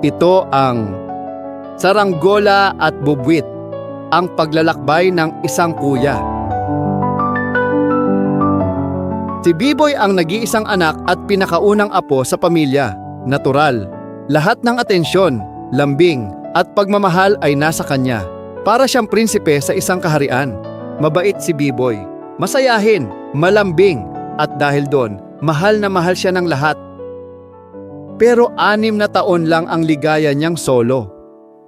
Ito ang Saranggola at Bubwit, ang paglalakbay ng isang kuya. Si Biboy ang nag-iisang anak at pinakaunang apo sa pamilya. Natural. Lahat ng atensyon, lambing, at pagmamahal ay nasa kanya. Para siyang prinsipe sa isang kaharian. Mabait si Biboy. Masayahin, malambing, at dahil doon, mahal na mahal siya ng lahat. Pero anim na taon lang ang ligaya niyang solo.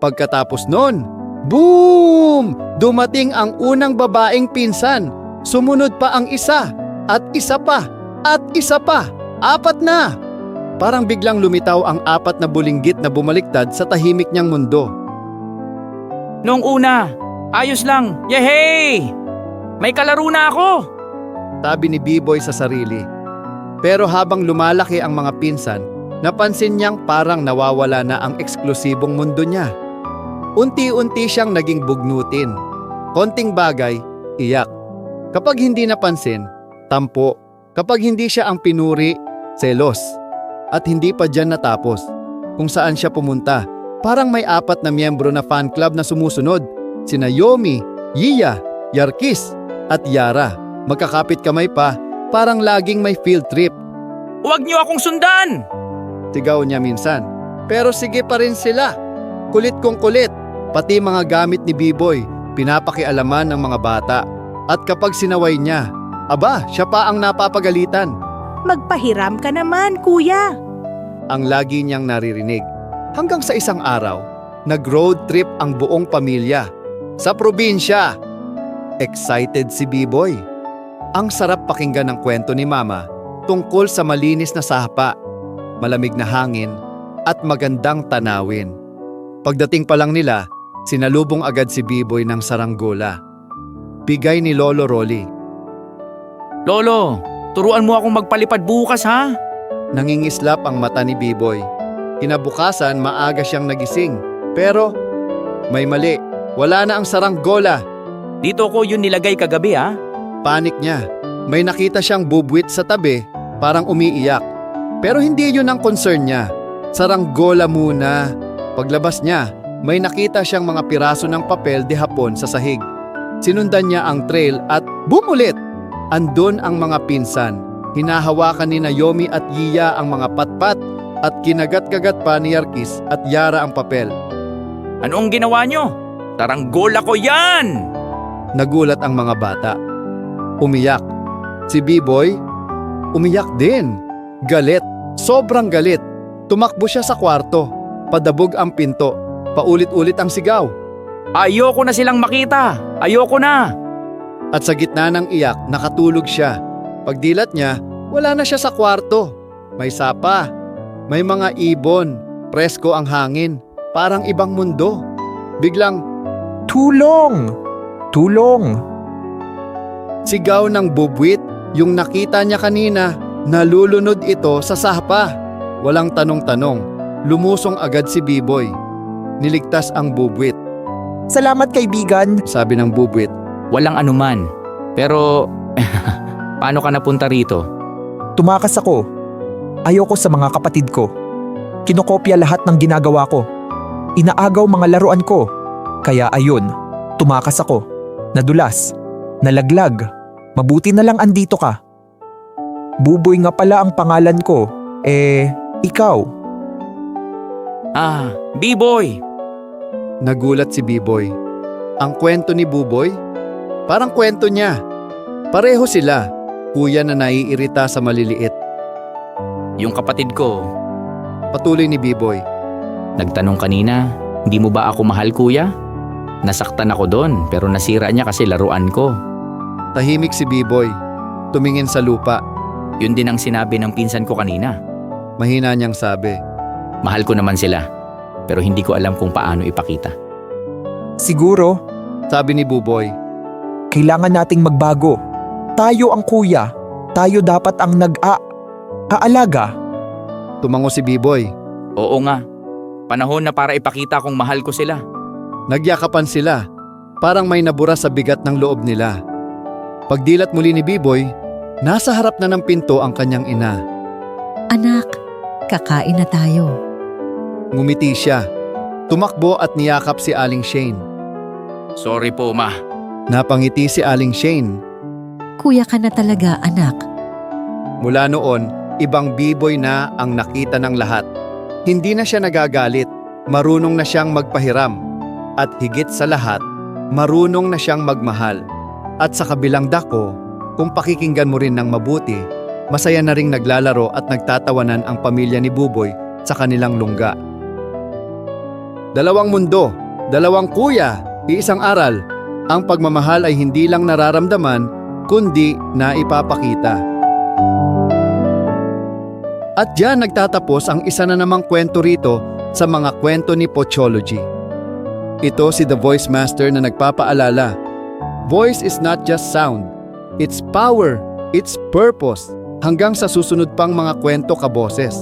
Pagkatapos noon, boom! Dumating ang unang babaeng pinsan. Sumunod pa ang isa, at isa pa, at isa pa. Apat na! Parang biglang lumitaw ang apat na bulinggit na bumaliktad sa tahimik niyang mundo. Noong una, ayos lang. Yehey! May kalaro na ako! Tabi ni B-Boy sa sarili. Pero habang lumalaki ang mga pinsan, napansin niyang parang nawawala na ang eksklusibong mundo niya. Unti-unti siyang naging bugnutin. Konting bagay, iyak. Kapag hindi napansin, tampo. Kapag hindi siya ang pinuri, selos. At hindi pa dyan natapos. Kung saan siya pumunta, parang may apat na miyembro na fan club na sumusunod. Sina Yomi, Yiya, Yarkis, at Yara. Magkakapit kamay pa, parang laging may field trip. Huwag niyo akong sundan! Sigaw niya minsan. Pero sige pa rin sila. Kulit kong kulit. Pati mga gamit ni B-Boy, pinapakialaman ng mga bata. At kapag sinaway niya, aba, siya pa ang napapagalitan. Magpahiram ka naman, kuya. Ang lagi niyang naririnig. Hanggang sa isang araw, nag-road trip ang buong pamilya. Sa probinsya. Excited si B-Boy. Ang sarap pakinggan ng kwento ni Mama tungkol sa malinis na sapa, malamig na hangin, at magandang tanawin. Pagdating pa lang nila, sinalubong agad si B-Boy ng saranggola. Bigay ni Lolo Rolly. Lolo, turuan mo akong magpalipad bukas ha? Nangingislap ang mata ni B-Boy. Kinabukasan maaga siyang nagising. Pero may mali. Wala na ang saranggola. Dito ko yun nilagay kagabi ha? Panik niya. May nakita siyang bubwit sa tabi, parang umiiyak. Pero hindi yun ang concern niya. Saranggola muna. Paglabas niya, may nakita siyang mga piraso ng papel de hapon sa sahig. Sinundan niya ang trail at bumulit! Andon ang mga pinsan. Hinahawakan ni Naomi at Yiya ang mga patpat at kinagat-kagat pa ni Yarkis at Yara ang papel. Ano ang ginawa niyo? Taranggola ko yan! Nagulat ang mga bata. Umiyak. Si B-Boy, umiyak din. Galit. Sobrang galit. Tumakbo siya sa kwarto. Padabog ang pinto. Paulit-ulit ang sigaw. Ayoko na silang makita! Ayoko na! At sa gitna ng iyak, nakatulog siya. Pagdilat niya, wala na siya sa kwarto. May sapa. May mga ibon. Presko ang hangin. Parang ibang mundo. Biglang Tulong! Tulong! Sigaw ng bubwit, yung nakita niya kanina, nalulunod ito sa sapa. Walang tanong-tanong, lumusong agad si B-Boy. Niligtas ang bubwit, Salamat kaibigan! sabi ng bubwit. Walang anuman. Pero, paano ka napunta rito? Tumakas ako. Ayoko sa mga kapatid ko. Kinokopya lahat ng ginagawa ko. Inaagaw mga laruan ko. Kaya ayun, tumakas ako. Nadulas. Nalaglag. Mabuti na lang andito ka. Buboy nga pala ang pangalan ko. Eh, ikaw. Ah, B-boy! Nagulat si B-Boy. Ang kwento ni Buboy? Parang kwento niya. Pareho sila, kuya na naiirita sa maliliit. Yung kapatid ko, Patuloy ni B-Boy. nagtanong kanina, hindi mo ba ako mahal kuya? Nasaktan ako doon pero nasira niya kasi laruan ko. Tahimik si B-Boy. Tumingin sa lupa. Yun din ang sinabi ng pinsan ko kanina. Mahina niyang sabi. Mahal ko naman sila, pero hindi ko alam kung paano ipakita. Siguro, Sabi ni Buboy. kailangan nating magbago. Tayo ang kuya. Tayo dapat ang nag-a... aalaga. Tumango si Biboy. Oo nga, panahon na para ipakita kong mahal ko sila. Nagyakapan sila. Parang may nabura sa bigat ng loob nila. Pagdilat muli ni Biboy, nasa harap na ng pinto ang kanyang ina. Anak, kakain na tayo. Ngumiti siya. Tumakbo at niyakap si Aling Shane. Sorry po, ma. Napangiti si Aling Shane. Kuya ka na talaga, anak. Mula noon, ibang biboy na ang nakita ng lahat. Hindi na siya nagagalit, marunong na siyang magpahiram. At higit sa lahat, marunong na siyang magmahal. At sa kabilang dako, kung pakikinggan mo rin ng mabuti, masaya na ring naglalaro at nagtatawanan ang pamilya ni Buboy sa kanilang lungga. Dalawang mundo, dalawang kuya, iisang aral. Ang pagmamahal ay hindi lang nararamdaman, kundi na ipapakita. At diyan nagtatapos ang isa na namang kwento rito sa mga kwento ni Pochology. Ito si The Voice Master na nagpapaalala. Voice is not just sound. It's power. It's purpose. Hanggang sa susunod pang mga kwento kaboses.